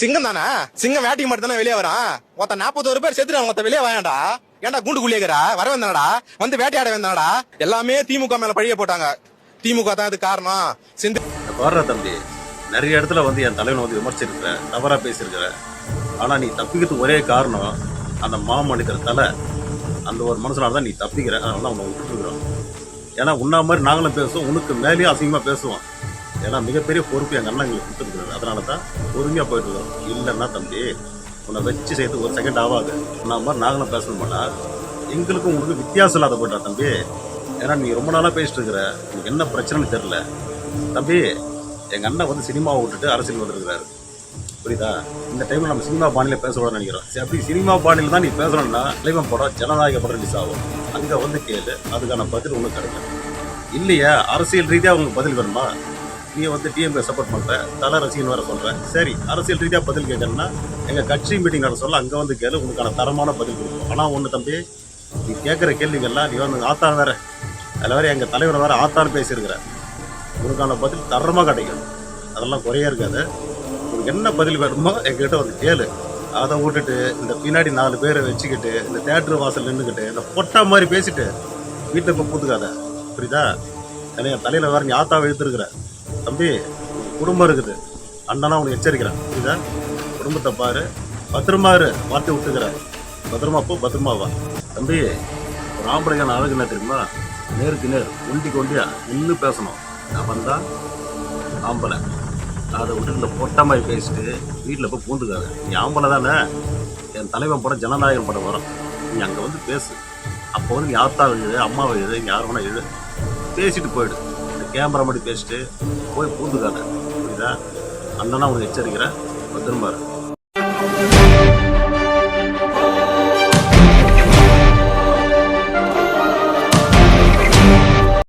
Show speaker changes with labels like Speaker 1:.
Speaker 1: சிங்கம் தானே? சிங்கம் வேட்டைக்கு மட்டும் தானே வெளியே வரான்? ஒருத்த நாற்பத்தோரு பேர் செத்துட்டு ஒருத்த வெளியே வாயாண்டா ஏன்டா கூண்டு குளியக்கிறா வர வந்தானடா? வந்து வேட்டையாட வந்தானடா? எல்லாமே திமுக மேல பழிய போட்டாங்க. திமுக தான் இது காரணம். சிந்து
Speaker 2: வர்ற தம்பி நிறைய இடத்துல வந்து என் தலைவனை வந்து விமர்சிச்சிருக்கிற தவறா பேசியிருக்கிறேன் ஆனா நீ தப்பிக்கிறதுக்கு ஒரே காரணம் அந்த மாமனிதர் தலை. அந்த ஒரு மனசுனால தான் நீ தப்பிக்கிற. அதனால தான் உன்னை விட்டுருக்குறோம். ஏன்னா உன்னா மாதிரி நாங்களும் பேசுவோம் உனக்கு மேலேயும் அசிங்கமாக பேசுவோம். ஏன்னா மிகப்பெரிய பொறுப்பு எங்கள் அண்ணன் எங்களுக்கு கொடுத்துருக்குறாரு. அதனால தான் பொறுமையாக போயிட்டு இருக்கிறோம் இல்லைன்னா தம்பி உன்னை வச்சு சேர்த்து ஒரு செகண்ட் ஆகாது நான் மாதிரி நாங்களும் பேசணும்னா எங்களுக்கும் உங்களுக்கு வித்தியாசம் இல்லாத போயிட்டா தம்பி. ஏன்னா நீ ரொம்ப நாளாக பேசிட்டு இருக்கிற உனக்கு என்ன பிரச்சனைன்னு தெரில தம்பி எங்கள் அண்ணன் வந்து சினிமாவை விட்டுட்டு அரசியல் வந்துருக்கிறாரு. புரியுதா? இந்த டைமில் நம்ம சினிமா பாணியில் பேசக்கூடாதுன்னு நினைக்கிறோம். சரி அப்படி சினிமா பாணியில் தான் நீ பேசணும்னா தலைவன் படம் ஜனநாயக படம் ரிலீஸ் ஆகும். அங்கே வந்து கேளு. அதுக்கான பதில் உனக்கு கிடைக்கும். இல்லையா? அரசியல் ரீதியாக உங்களுக்கு பதில் வேணுமா? நீ வந்து டிஎம்கே சப்போர்ட் பண்ணுற தலை ரசிகன் வர சொல்கிறேன் சரி அரசியல் ரீதியாக பதில் கேட்கணும்னா எங்கள் கட்சி மீட்டிங் நட சொல்ல அங்கே வந்து கேளு உனக்கான தரமான பதில் கொடுக்கும் ஆனால் ஒன்று தம்பி நீ கேட்குற கேள்விகள்லாம் நீ வந்து ஆத்தான் வேற. அதில் வேற எங்கள் தலைவர் வேறு ஆத்தான் பேசியிருக்கிற உனக்கான பதில் தரமாக கிடைக்கும். அதெல்லாம் குறைய இருக்காது. உனக்கு என்ன பதில் வேணுமோ எங்ககிட்ட வந்து கேளு. அதை விட்டுட்டு இந்த பின்னாடி நாலு பேரை வச்சுக்கிட்டு இந்த தேட்டர் வாசல் நின்றுக்கிட்டு இந்த பொட்டா மாதிரி பேசிட்டு வீட்டில் இப்போ பூத்துக்காத. புரியுதா? ஏன்னா என் தலையில் வேறு நீ ஆத்தா எழுத்துருக்குற தம்பி குடும்பம் இருக்குது. அண்ணனா உனக்கு எச்சரிக்கிறேன். புரியுதா குடும்பத்தை பாரு பத்திரமா இரு வார்த்தை விட்டுக்கிற. பத்திரமா போ பத்திரமா வா. தம்பி ஒரு ஆம்பளைக்கான அழகு என்ன தெரியுமா? நேருக்கு நேர் ஒண்டிக்கு ஒண்டியா நின்று பேசணும். அவன் தான் ஆம்பளை. அதை விட்டு இந்த பொட்டை மாதிரி பேசிட்டு வீட்டில் போய் பூந்துக்காது. நீ ஆம்பளை தானே? என் தலைவன் படம் ஜனநாயகம் படம் வரும். நீ அங்கே வந்து பேசு. அப்போ வந்து நீ ஆத்தா எழுது அம்மா எழுது இங்கே யார் வேணா எழுது. பேசிட்டு போயிடு. கேமரா மட்டும் பேசிட்டு போய் பூந்துக்காத புரியுதா? அண்ணனா உனக்கு எச்சரிக்கிறேன் பத்திரமா